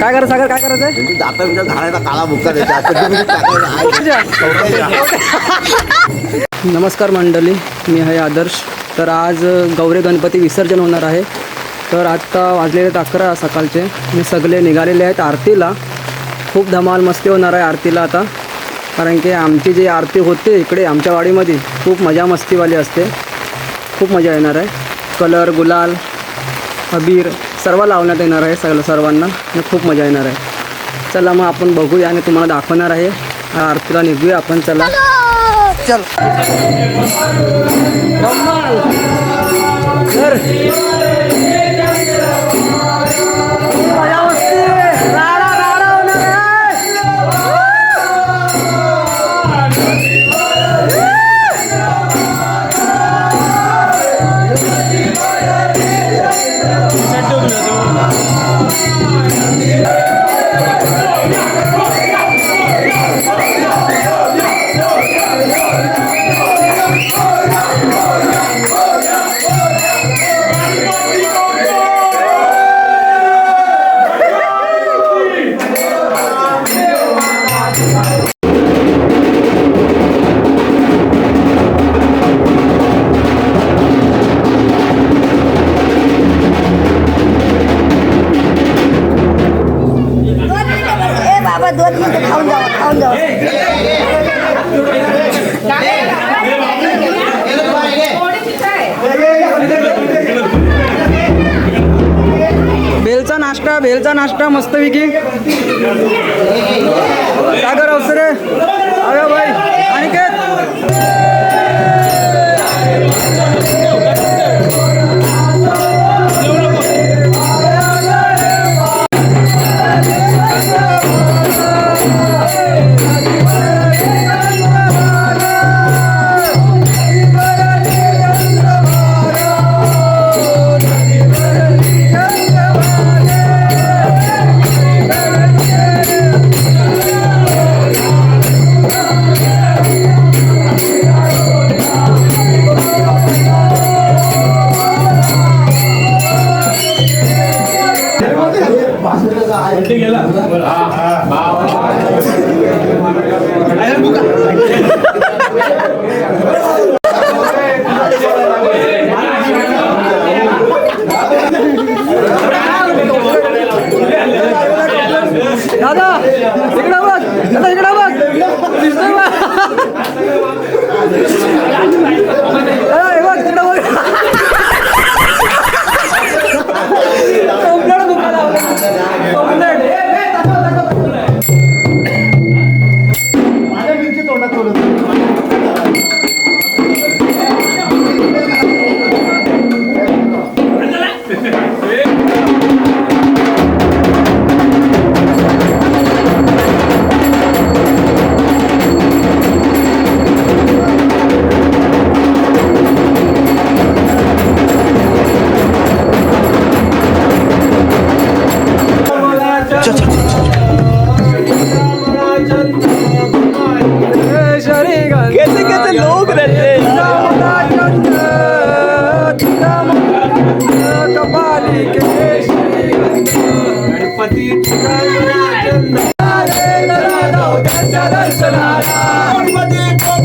काय करायचं सागर काय करायचं काळा बुक्का नमस्कार मंडळी मी आहे आदर्श. तर आज गौरी गणपती विसर्जन होणार आहे. तर आत्ता वाजलेले आहेत अकरा सकाळचे. मी सगळे निघालेले आहेत आरतीला. खूप धमाल मस्ती होणार आहे आरतीला आता. कारण की आमची जी आरती होते इकडे आमच्या वाडीमध्ये खूप मजा मस्तीवाली असते. खूप मजा येणार आहे. कलर गुलाल अबीर सर्व लावण्यात येणार आहे सगळं सर्वांना. आणि खूप मजा येणार आहे. चला मग आपण बघूया आणि तुम्हाला दाखवणार आहे. आरतीला निघूया आपण चला. चल! बाबा दोन मिनिटं खाऊन जावा खाऊन जावा. भेलचा नाश्ता भेलचा नाश्ता मस्त मस्तपैकी सागर अवसरे? अरे भाई. दादा इकडं बघ दादा इकडं बघ.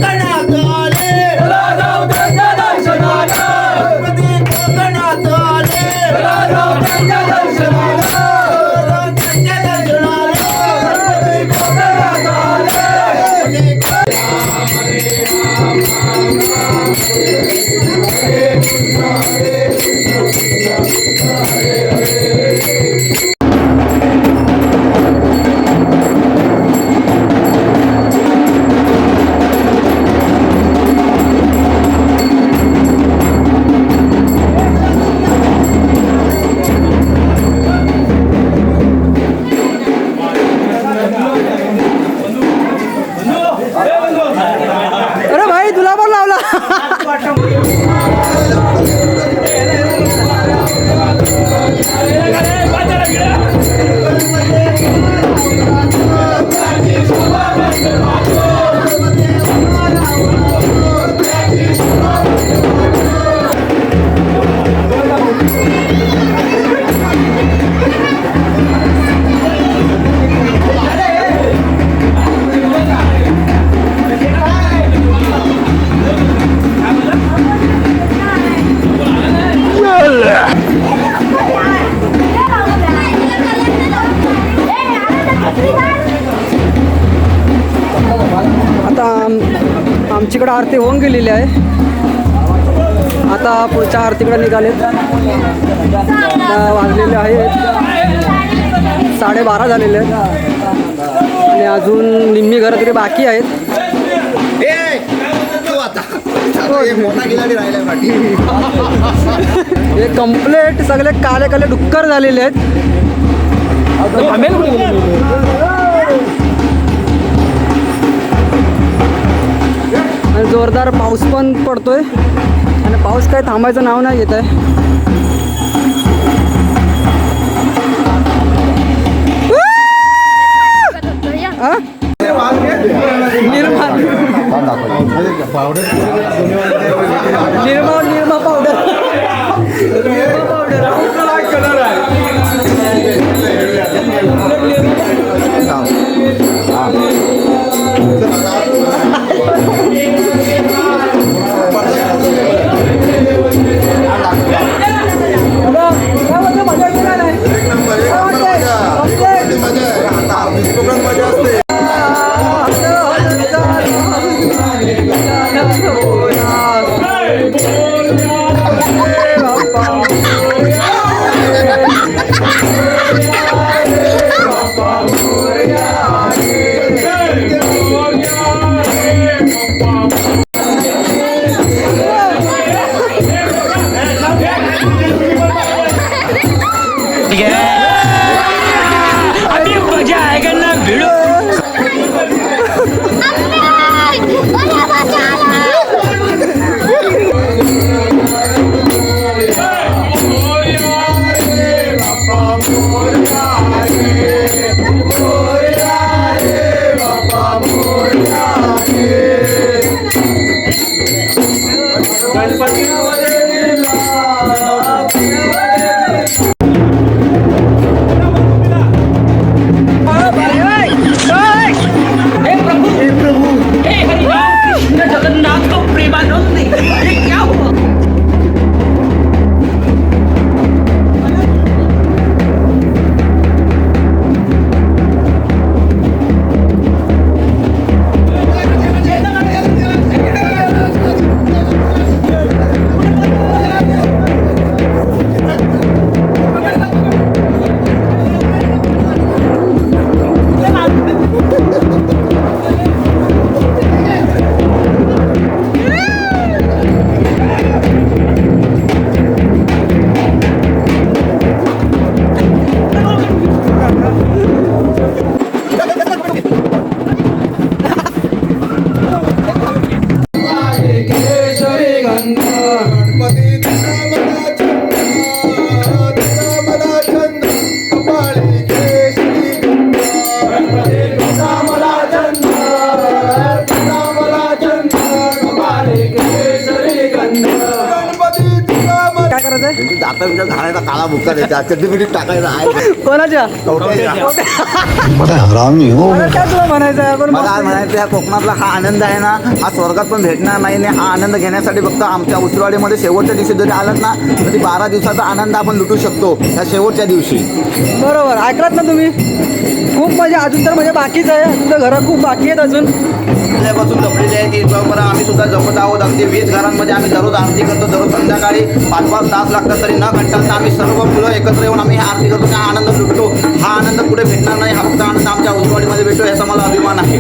अरे तिकडं आरती होऊन गेलेली आहे. आता पुढच्या आरतीकडे निघालेत. आता वाजलेले आहेत. साडेबारा झालेले आहेत. आणि अजून निम्मी घरं तरी बाकी आहेत. हे कम्प्लेट सगळे काले काले डुक्कर झालेले आहेत. आणि जोरदार पाऊस पण पडतोय. आणि पाऊस काय थांबायचं नाव नाही घेत आहे? Nirma Nirma Nirma powder. Nirma powder. Sige! करायचं आहे? आता विचार घालायचा काळा द्यायचा टाकायचा आहे. कोणाच्या? कवट्याच्या. मला काय तुला म्हणायचं आहे? पण मला आज म्हणायचं या कोकणातला हा आनंद आहे ना हा स्वर्गात पण भेटणार नाही आणि हा आनंद घेण्यासाठी फक्त आमच्या उसरवाडीमध्ये शेवटच्या दिवशी जरी आलात ना तरी बारा दिवसाचा आनंद आपण लुटू शकतो त्या शेवटच्या दिवशी. बरोबर. ऐकलात ना तुम्ही? खूप म्हणजे अजून तर म्हणजे बाकीच आहे. अजून तर घरं खूप बाकी आहेत अजून. जपलेली आहे ती परंपरा आम्ही सुद्धा जपत आहोत. अगदी वीस घरांमध्ये आम्ही दररोज आरती करतो. दररोज संध्याकाळी पाच पाच त्रास लागतात तरी न कंटाळता आम्ही सर्व मुलं एकत्र येऊन आम्ही आरती करतो हा आनंद लुटतो. हा आनंद कुठे भेटणार नाही हा आनंद आमच्या उजवाडीमध्ये भेटतो याचा मला अभिमान आहे.